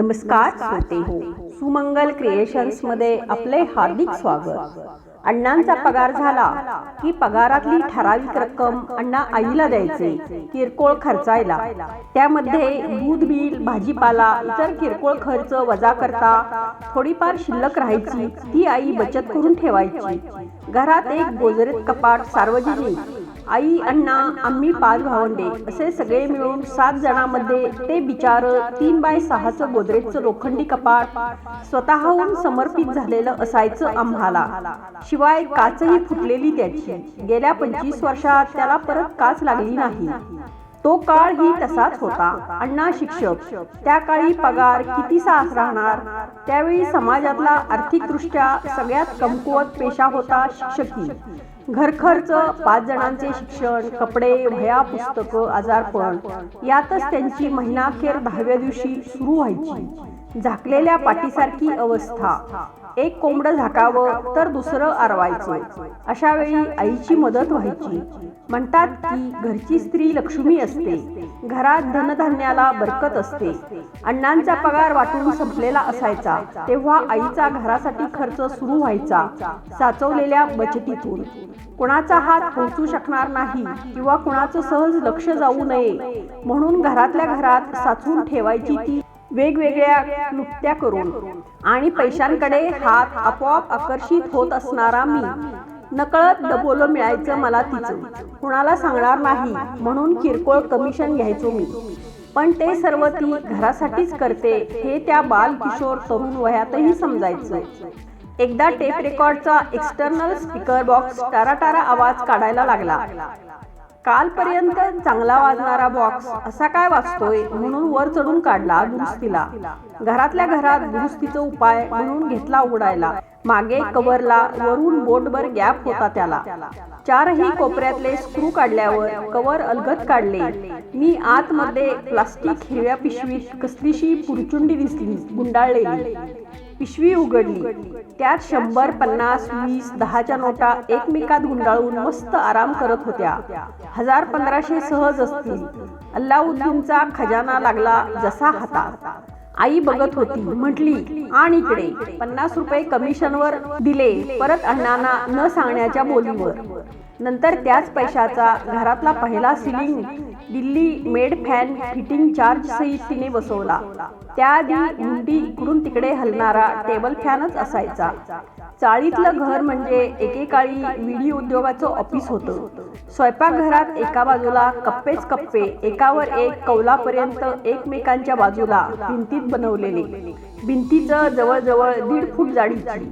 नमस्कार श्रोते हो. सुमंगल क्रिएशन्समध्ये आपले हार्दिक स्वागत. अण्णांचा पगार झाला की पगारातली ठराविक रक्कम अण्णा आईला द्यायचे किरकोळ खर्चायला. त्यामध्ये दूध बिल भाजीपाला इतर किरकोळ खर्च वजा करता थोडीफार शिल्लक राहायची ती आई बचत करून ठेवायची. घरात एक गोजरेत कपाट सार्वजनिक आई अण्णा आम्ही पाच भावंडे. असे सगळे मिळून सात जणांमध्ये ते बिचार तीन बाय सहाचं गोदरेजचं लोखंडी कपाट स्वतःहून समर्पित झालेलं असायचं आम्हाला. शिवाय काचही फुटलेली त्याची. गेल्या पंचवीस वर्षात त्याला परत काच लागली नाही. तो काळ ही तसाच होता. अण्णा शिक्षक. त्या काळी पगार कितीसा राहणार? त्यावेळी समाजातला आर्थिकदृष्ट्या सगळ्यात कमकुवत पेशा होता शिक्षकी. घरखर्च पाच जणांचे शिक्षण कपडे वह्या पुस्तकं आजारपण यातच त्यांची महिनाखेर दहाव्या दिवशी सुरू व्हायची. झाकलेल्या पाठीसारखी अवस्था. एक कोंबडं झाकावं तर दुसरं आरवायचं अशा वेळी आईची मदत व्हायची. म्हणतात की घरची स्त्री लक्ष्मी असते. घरात धनधान्याला बरकत असते. अण्णांचा पगार वाटून संपलेला असायचा. तेव्हा आईचा घरासाठी खर्च सुरू व्हायचा. साचवलेल्या बचतीतून. कुणाचा हात पोहोचू शकणार नाही किंवा कुणाचं सहज लक्ष जाऊ नये. म्हणून घरातल्या घरात साचवून ठेवायची ती वेगवेगळ्या क्लुप्त्या करून आणि पैशांकडे हात आपोआप आकर्षित होत असणारा मी. नकळत डबोलं मिळायचं मला तिचं. कुणाला सांगणार नाही म्हणून किरकोळ कमिशन घ्यायचो मी. पण ते सर्व ती घरासाठीच करते हे त्या बाल किशोर तरुण वयातही समजायचं. एकदा टेप रेकॉर्डचा एक्सटर्नल स्पीकर बॉक्स टाराटारा आवाज काढायला लागला. कालपर्यंत चांगला वाजणारा बॉक्स असा काय वाजतोय म्हणून वर चढून काढला दुरुस्तीला. घरातल्या घरात दुरुस्तीचा उपाय म्हणून घेतला उघडायला. मागे कव्हरला वरून बोटभर गॅप होता त्याला. चारही कोपऱ्यातले स्क्रू काढल्यावर कव्हर अलगत काढले. मी आतमध्ये प्लास्टिक हिरव्या पिशवीत कसलीशी पुरचुंडी दिसली गुंडाळलेली. पिशवी उघडली. त्यात शंभर पन्नास वीस दहाच्या नोटा एकमेकात गुंडाळून मस्त आराम करत होत्या. हजार पंधराशे सहज असतील. अल्लाउद्दीनचा खजाना लागला जसा हातात. आई बघत होती म्हटली आणि इकडे. पन्नास रुपये कमिशनवर दिले परत अण्णांना न सांगण्याच्या बोलीवर. नंतर त्याच पैशाचा घरातला पहिला ceiling Delhi made fan fitting charge सहित तिने बसवला. त्याआधी मुंडी इकडून तिकडे हलणारा टेबल फॅनच असायचा. चाळीतलं घर म्हणजे एकेकाळी विडी उद्योगाचं ऑफिस होतं. स्वयंपाकघरात एका बाजूला कप्पेच कप्पे एकावर एक कौलापर्यंत एकमेकांच्या बाजूला भिंतीत बनवलेले. भिंतीचं जवळजवळ दीड फूट जाडीची.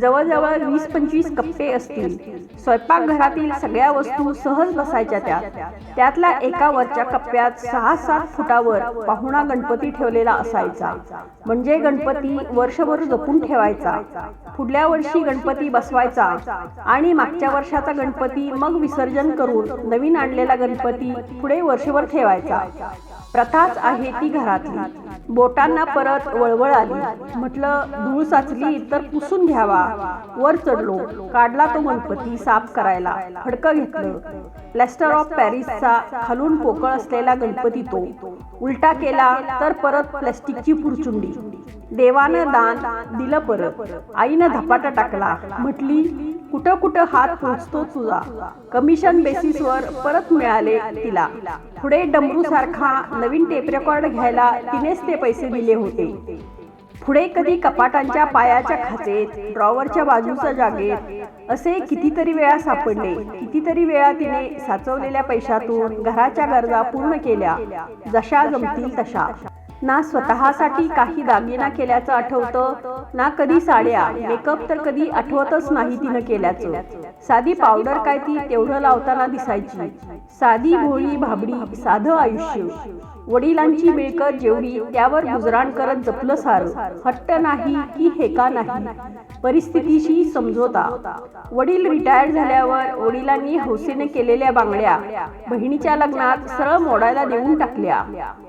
जवळजवळ वीस पंचवीस कप्पे असतील. स्वयंपाकघरातील सगळ्या वस्तू सहज बसायच्या त्या. त्यातल्या एका वरच्या कप्प्यात सहा सात फुटावर पाहुणा गणपती ठेवलेला असायचा. म्हणजे गणपती वर्षभर जपून ठेवायचा. पुढल्या वर्षी गणपती बसवायचा आणि मागच्या वर्षाचा गणपती मग विसर्जन करून नवीन आणलेला गणपती पुढे वर्षभर ठेवायचा. प्रथाच आहे ती घरातली. बोटांना परत वळवळ आली. म्हटलं धूळ साचली तर पुसून घ्यावा. वर चढलो. काढला तो गणपती साफ करायला. फडकं घेतलं. प्लॅस्टर ऑफ पॅरिसचा खालून पोकळ असलेला गणपती तो. उलटा केला तर परत प्लॅस्टिकची पुरचुंडी. देवानं दान दिलं परत. आईनं धपाटा टाकला. म्हटली कुठं कुठं हात पोचतो तुझा. कमिशन बेसिसवर परत मिळाले तिला. पुढे डमरू सारखा नवीन टेप रेकॉर्ड घ्यायला तिनेच ते पैसे दिले होते. पुढे कधी कपाटांच्या पायाच्या खाचेत ड्रॉवरच्या बाजूच्या जागेत असे कितीतरी वेळा सापडले. कितीतरी वेळा तिने साचवलेल्या पैशातून घराच्या गरजा पूर्ण केल्या. जशा जमतील तशा. ना स्वतःसाठी काही दागिना केल्याचं आठवतं ना कधी साड्या मेकअप तर कधी आठवतच नाही तिनं केल्याचं. साधी पावडर काय ती तेवढं लावताना दिसायची. साधी भोळी भाबडी साधं आयुष्य. वडिलांची मिळकत जेवढी त्यावर गुजराण करत जपलं सारं. हट्ट नाही की हेका नाही. परिस्थितीशी समजोता वडील रिटायर झाल्यावर वडिलांनी हौसेने केलेल्या बांगड्या बहिणीच्या लग्नात सरळ मोडायला देऊन टाकल्या.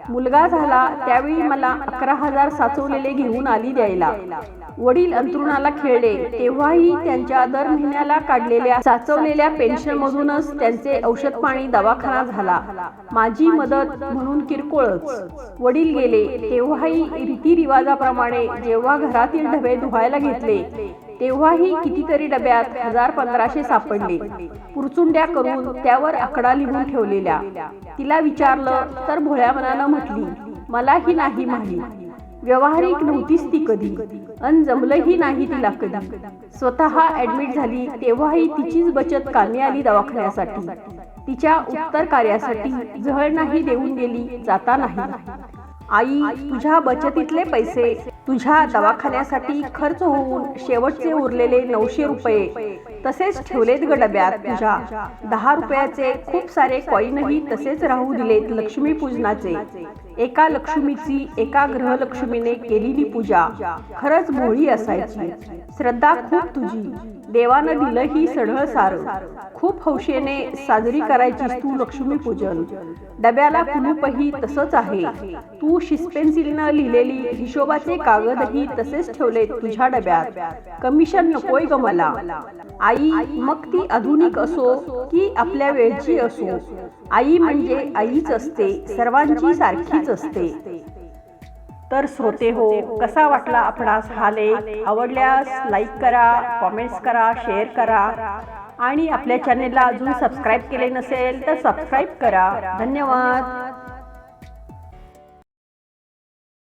मुलगा झाला त्यावेळी मला अकरा हजार साचवलेले घेऊन आली द्यायला. वडील अंतरुणाला खेळले. तेव्हाही त्यांच्या दर महिन्याला काढलेल्या साचवलेल्या पेन्शन मधूनच त्यांचे औषध पाणी दवाखाना झाला. माझी मदत म्हणून किरकोळच. वडील गेले. तेव्हाही रीतिरिवाजाप्रमाणे जेव्हा घरातील डबे धुवायला घेतले तेव्हाही कितीतरी डब्यात हजार पंधराशे सापडले. पुरचुंड्या करून त्यावर आकडा लिहून ठेवलेल्या. तिला विचारलं तर भोळ्या मनानं म्हटली मलाही नाही माहीत. व्यवहारिक नव्हतीच ती कधी. अन जमलंही नाही तिला कधी. स्वतः ऍडमिट झाली तेव्हाही तिचीच बचत कामी आली दवाखान्यासाठी. तिच्या उत्तर कार्यासाठी झळ नाही देऊन गेली जाता नाही. आई तुझ्या बचतीतले पैसे तुझ्या दवाखान्यासाठी खर्च होऊन शेवटचे उरलेले नऊशे रुपये. तसेच ठेवलेत ग डब्यात तुझ्या. दहा रुपयाचे खूप सारे कॉईनही तसेच राहू दिलेत लक्ष्मी पूजनाचे. एका लक्ष्मीची एका ग्रहलक्ष्मीने केलेली पूजा. खरंच भोळी असायची. श्रद्धा खूप तुझी. देवानं दिलं ही सढळ सार. खूप हौशेने साजरी करायचीस तू लक्ष्मी पूजन डब्याला कुलूपही तसंच आहे. तू शिस्पेन्सिलनं लिहिलेली हिशोबाचे कागदही तसेच ठेवले तुझ्या डब्यात. कमिशन नकोय ग मला. आई मग ती आधुनिक असो की आपल्या वेळची असो. आई म्हणजे आईच असते. सर्वांची सारखीच असते. तर श्रोते हो कसा वाटला आपणास हा लेख? आवडल्यास लाईक करा कॉमेंट्स करा शेअर करा. आणि आपल्या चॅनेलला अजून सबस्क्राईब केले नसेल तर सबस्क्राईब करा. धन्यवाद.